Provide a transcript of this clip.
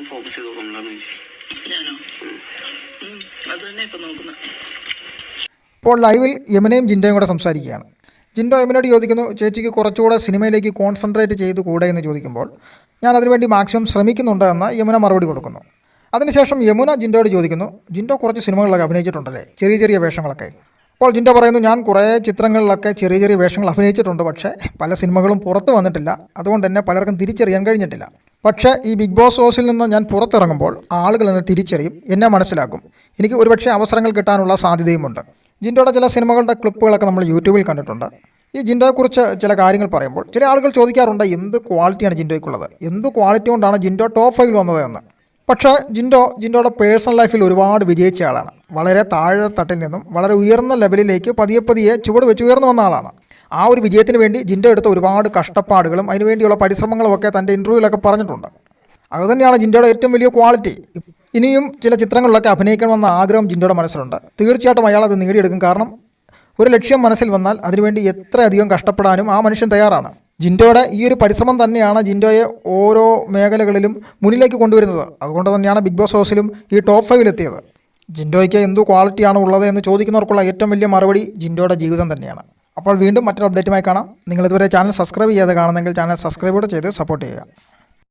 ഒന്ന് ഫോക്കസ് ചെയ്ത് ചേച്ചി ഞാനോ? അത് തന്നെ ഇപ്പൊ നോക്കുന്നത്. ഇപ്പോൾ ലൈവിൽ യമനയും ജിൻഡോയും കൂടെ സംസാരിക്കുകയാണ്. ജിൻഡോ യമനോട് ചോദിക്കുന്നു ചേച്ചിക്ക് കുറച്ചുകൂടെ സിനിമയിലേക്ക് കോൺസെൻട്രേറ്റ് ചെയ്ത് കൂടെ എന്ന് ചോദിക്കുമ്പോൾ ഞാൻ അതിനുവേണ്ടി മാക്സിമം ശ്രമിക്കുന്നുണ്ട് എന്ന് യമുന മറുപടി കൊടുക്കുന്നു. അതിനുശേഷം യമുന ജിൻഡോയോട് ചോദിക്കുന്നു ജിൻഡോ കുറച്ച് സിനിമകളിലൊക്കെ അഭിനയിച്ചിട്ടുണ്ടല്ലേ? ചെറിയ ചെറിയ വേഷങ്ങളൊക്കെ? അപ്പോൾ ജിൻഡോ പറയുന്നു ഞാൻ കുറേ ചിത്രങ്ങളിലൊക്കെ ചെറിയ ചെറിയ വേഷങ്ങൾ അഭിനയിച്ചിട്ടുണ്ട് പക്ഷേ പല സിനിമകളും പുറത്ത് വന്നിട്ടില്ല. അതുകൊണ്ട് തന്നെ പലർക്കും തിരിച്ചറിയാൻ കഴിഞ്ഞിട്ടില്ല. പക്ഷേ ഈ ബിഗ് ബോസ് ഹൗസിൽ നിന്ന് ഞാൻ പുറത്തിറങ്ങുമ്പോൾ ആളുകൾ എന്നെ തിരിച്ചറിയും എന്നെ മനസ്സിലാക്കും. എനിക്ക് ഒരുപക്ഷെ അവസരങ്ങൾ കിട്ടാനുള്ള സാധ്യതയുമുണ്ട്. ജിൻഡോയുടെ ചില സിനിമകളുടെ ക്ലിപ്പുകളൊക്കെ നമ്മൾ യൂട്യൂബിൽ കണ്ടിട്ടുണ്ട്. ഈ ജിൻഡോയെക്കുറിച്ച് ചില കാര്യങ്ങൾ പറയുമ്പോൾ ചില ആളുകൾ ചോദിക്കാറുണ്ട് എന്ത് ക്വാളിറ്റിയാണ് ജിൻഡോയ്ക്കുള്ളത്? എന്ത് ക്വാളിറ്റി കൊണ്ടാണ് ജിൻഡോ ടോപ്പ് ഫൈവിൽ വന്നത് എന്ന്? പക്ഷേ ജിൻഡോ ജിൻഡോയുടെ പേഴ്സണൽ ലൈഫിൽ ഒരുപാട് വിജയിച്ച ആളാണ്. വളരെ താഴെ തട്ടിൽ നിന്നും വളരെ ഉയർന്ന ലെവലിലേക്ക് പതിയെ പതിയെ ചുവട് വെച്ച് ഉയർന്നു വന്ന ആളാണ്. ആ ഒരു വിജയത്തിന് വേണ്ടി ജിൻഡോ എടുത്ത ഒരുപാട് കഷ്ടപ്പാടുകളും അതിനുവേണ്ടിയുള്ള പരിശ്രമങ്ങളും ഒക്കെ തന്റെ ഇന്റർവ്യൂവിലൊക്കെ പറഞ്ഞിട്ടുണ്ട്. അതുതന്നെയാണ് ജിൻഡോയുടെ ഏറ്റവും വലിയ ക്വാളിറ്റി. ഇനിയും ചില ചിത്രങ്ങളിലൊക്കെ അഭിനയിക്കണമെന്ന ആഗ്രഹം ജിൻഡോയുടെ മനസ്സിലുണ്ട്. തീർച്ചയായിട്ടും അയാൾ അത് നേടിയെടുക്കും. കാരണം ഒരു ലക്ഷ്യം മനസ്സിൽ വന്നാൽ അതിനുവേണ്ടി എത്രയധികം കഷ്ടപ്പെടാനും ആ മനുഷ്യൻ തയ്യാറാണ്. ജിൻഡോയുടെ ഈ ഒരു പരിശ്രമം തന്നെയാണ് ജിൻഡോയെ ഓരോ മേഖലകളിലും മുന്നിലേക്ക് കൊണ്ടുവരുന്നത്. അതുകൊണ്ട് തന്നെയാണ് ബിഗ് ബോസ് ഹൗസിലും ഈ ടോപ്പ് ഫൈവിലെത്തിയത് ജിൻഡോയ്ക്ക് എന്തു ക്വാളിറ്റിയാണ് ഉള്ളത് എന്ന് ചോദിക്കുന്നവർക്കുള്ള ഏറ്റവും വലിയ മറുപടി ജിൻഡോയുടെ ജീവിതം തന്നെയാണ്. അപ്പോൾ വീണ്ടും മറ്റൊരു അപ്ഡേറ്റുമായി കാണാം. നിങ്ങൾ ഇതുവരെ ചാനൽ സബ്സ്ക്രൈബ് ചെയ്യാതെ കാണുന്നെങ്കിൽ ചാനൽ സബ്സ്ക്രൈബ് കൂടെ ചെയ്ത് സപ്പോർട്ട് ചെയ്യുക.